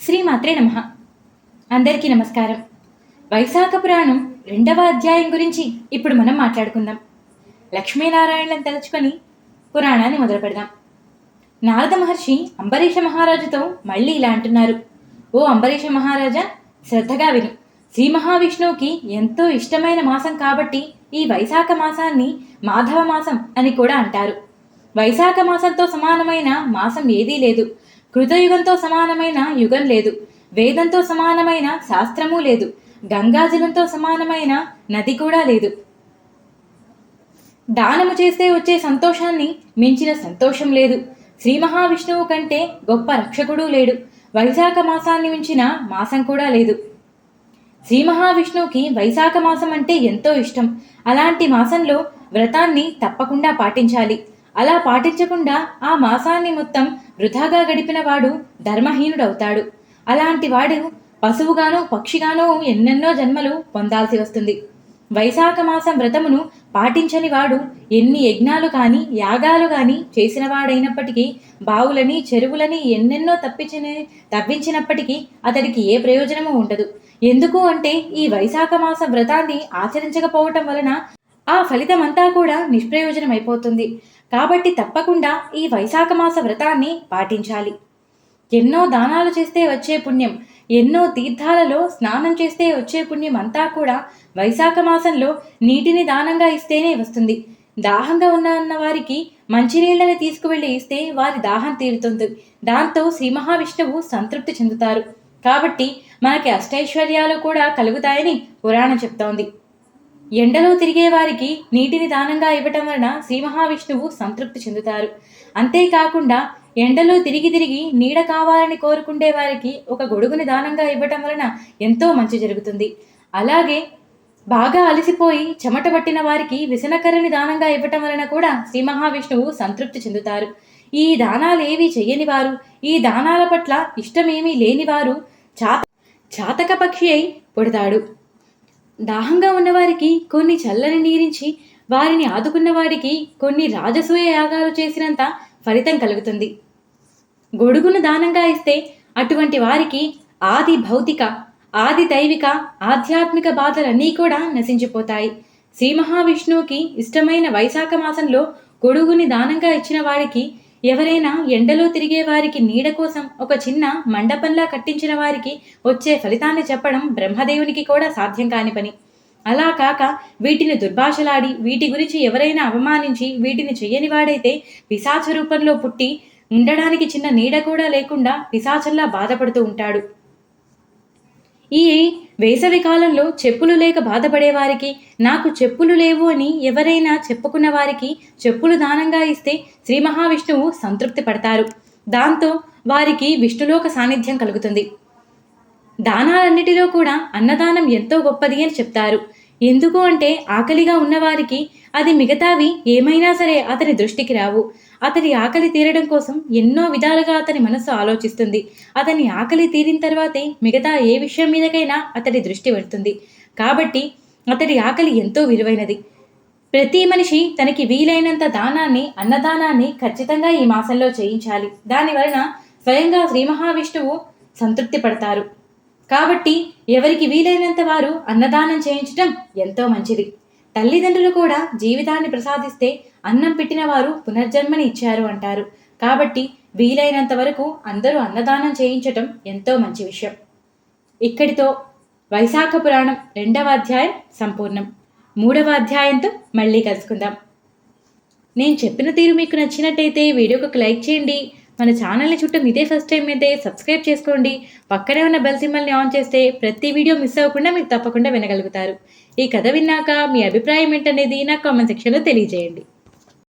శ్రీమాత్రే నమ. అందరికీ నమస్కారం. వైశాఖ పురాణం రెండవ అధ్యాయం గురించి ఇప్పుడు మనం మాట్లాడుకుందాం. లక్ష్మీనారాయణలను తలుచుకొని పురాణాన్ని మొదలు పెడదాం నారద మహర్షి అంబరీష మహారాజుతో మళ్ళీ ఇలా అంటున్నారు. ఓ అంబరీష మహారాజా శ్రద్ధగా విను. శ్రీ మహావిష్ణువుకి ఎంతో ఇష్టమైన మాసం కాబట్టి ఈ వైశాఖ మాసాన్ని మాధవ మాసం అని కూడా అంటారు. వైశాఖ మాసంతో సమానమైన మాసం ఏదీ లేదు. కృతయుగంతో సమానమైన యుగం లేదు. వేదంతో సమానమైన శాస్త్రము లేదు. గంగాజలంతో సమానమైన నది కూడా లేదు. దానము చేస్తే వచ్చే సంతోషాన్ని మించిన సంతోషం లేదు. శ్రీ మహావిష్ణువు కంటే గొప్ప రక్షకుడు లేడు. వైశాఖ మాసాన్ని మించిన మాసం కూడా లేదు. శ్రీ మహావిష్ణువుకి వైశాఖ మాసం అంటే ఎంతో ఇష్టం. అలాంటి మాసంలో వ్రతాన్ని తప్పకుండా పాటించాలి. అలా పాటించకుండా ఆ మాసాన్ని మొత్తం వృధాగా గడిపిన వాడు ధర్మహీనుడవుతాడు. అలాంటి వాడు పశువుగానో పక్షిగానో ఎన్నెన్నో జన్మలు పొందాల్సి వస్తుంది. వైశాఖ మాసం వ్రతమును పాటించని వాడు ఎన్ని యజ్ఞాలు కానీ యాగాలు కానీ చేసినవాడైనప్పటికీ బావులని చెరువులని ఎన్నెన్నో తప్పించిన తప్పించినప్పటికీ అతడికి ఏ ప్రయోజనము ఉండదు. ఎందుకు అంటే ఈ వైశాఖ మాస వ్రతాన్ని ఆచరించకపోవటం వలన ఆ ఫలితమంతా కూడా నిష్ప్రయోజనమైపోతుంది. కాబట్టి తప్పకుండా ఈ వైశాఖ మాస వ్రతాన్ని పాటించాలి. ఎన్నో దానాలు చేస్తే వచ్చే పుణ్యం ఎన్నో తీర్థాలలో స్నానం చేస్తే వచ్చే పుణ్యం అంతా కూడా వైశాఖ మాసంలో నీటిని దానంగా ఇస్తేనే వస్తుంది. దాహంగా ఉన్న అన్న వారికి మంచినీళ్ళని తీసుకువెళ్ళి ఇస్తే వారి దాహం తీరుతుంది. దాంతో శ్రీ మహావిష్ణువు సంతృప్తి చెందుతారు. కాబట్టి మనకి అష్టైశ్వర్యాలు కూడా కలుగుతాయని పురాణం చెప్తోంది. ఎండలో తిరిగే వారికి నీటిని దానంగా ఇవ్వటం వలన శ్రీ మహావిష్ణువు సంతృప్తి చెందుతారు. అంతేకాకుండా ఎండలో తిరిగి తిరిగి నీడ కావాలని కోరుకుండే వారికి ఒక గొడుగుని దానంగా ఇవ్వటం వలన ఎంతో మంచి జరుగుతుంది. అలాగే బాగా అలసిపోయి చెమట పట్టిన వారికి విసనకర్రని దానంగా ఇవ్వటం వలన కూడా శ్రీ మహావిష్ణువు సంతృప్తి చెందుతారు. ఈ దానాలు ఏవి చెయ్యని వారు ఈ దానాల పట్ల ఇష్టమేమీ లేనివారు చాత చాతక పక్షి అయి పుడతాడు. దాహంగా ఉన్నవారికి కొన్ని చల్లని నీరించి వారిని ఆదుకున్న వారికి కొన్ని రాజసూయ యాగాలు చేసినంత ఫలితం కలుగుతుంది. గొడుగును దానంగా ఇస్తే అటువంటి వారికి ఆది భౌతిక ఆది దైవిక ఆధ్యాత్మిక బాధలన్నీ కూడా నశించిపోతాయి. శ్రీ మహావిష్ణువుకి ఇష్టమైన వైశాఖ మాసంలో గొడుగుని దానంగా ఇచ్చిన వారికి ఎవరైనా ఎండలో తిరిగే వారికి నీడ కోసం ఒక చిన్న మండపంలా కట్టించిన వారికి వచ్చే ఫలితాన్ని చెప్పడం బ్రహ్మదేవునికి కూడా సాధ్యం కాని పని. అలా కాక వీటిని దుర్భాషలాడి వీటి గురించి ఎవరైనా అవమానించి వీటిని చెయ్యని వాడైతే పిశాచ రూపంలో పుట్టి ఉండడానికి చిన్న నీడ కూడా లేకుండా పిశాచంలా బాధపడుతూ ఉంటాడు. ఈ వేసవి కాలంలో చెప్పులు లేక బాధపడేవారికి నాకు చెప్పులు లేవు అని ఎవరైనా చెప్పుకున్న వారికి చెప్పులు దానంగా ఇస్తే శ్రీ మహావిష్ణువు సంతృప్తి పడతారు. దాంతో వారికి విష్ణులోక సాన్నిధ్యం కలుగుతుంది. దానాలన్నిటిలో కూడా అన్నదానం ఎంతో గొప్పది అని చెప్తారు. ఎందుకు అంటే ఆకలిగా ఉన్నవారికి అది మిగతావి ఏమైనా సరే అతని దృష్టికి రావు. అతని ఆకలి తీరడం కోసం ఎన్నో విధాలుగా అతని మనస్సు ఆలోచిస్తుంది. అతని ఆకలి తీరిన తర్వాతే మిగతా ఏ విషయం మీదకైనా అతడి దృష్టి పెడుతుంది. కాబట్టి అతడి ఆకలి ఎంతో విలువైనది. ప్రతి మనిషి తనకి వీలైనంత దానాన్ని అన్నదానాన్ని ఖచ్చితంగా ఈ మాసంలో చేయించాలి. దాని వలన స్వయంగా శ్రీ మహావిష్ణువు సంతృప్తి పడతారు. కాబట్టి ఎవరికి వీలైనంత వారు అన్నదానం చేయించటం ఎంతో మంచిది. తల్లిదండ్రులు కూడా జీవితాన్ని ప్రసాదిస్తే అన్నం పెట్టిన వారు పునర్జన్మని ఇచ్చారు అంటారు. కాబట్టి వీలైనంత వరకు అందరూ అన్నదానం చేయించటం ఎంతో మంచి విషయం. ఇక్కడితో వైశాఖ పురాణం రెండవ అధ్యాయం సంపూర్ణం. మూడవ అధ్యాయంతో మళ్ళీ కలుసుకుందాం. నేను చెప్పిన తీరు మీకు నచ్చినట్టయితే వీడియోకి ఒక లైక్ చేయండి. మన ఛానల్ని చుట్టూ ఇదే ఫస్ట్ టైం అయితే సబ్స్క్రైబ్ చేసుకోండి. పక్కనే ఉన్న బెల్ సింబల్ని ఆన్ చేస్తే ప్రతి వీడియో మిస్ అవ్వకుండా మీరు తప్పకుండా వినగలుగుతారు. ఈ కథ విన్నాక మీ అభిప్రాయం ఏంటనేది నా కామెంట్ సెక్షన్లో తెలియజేయండి.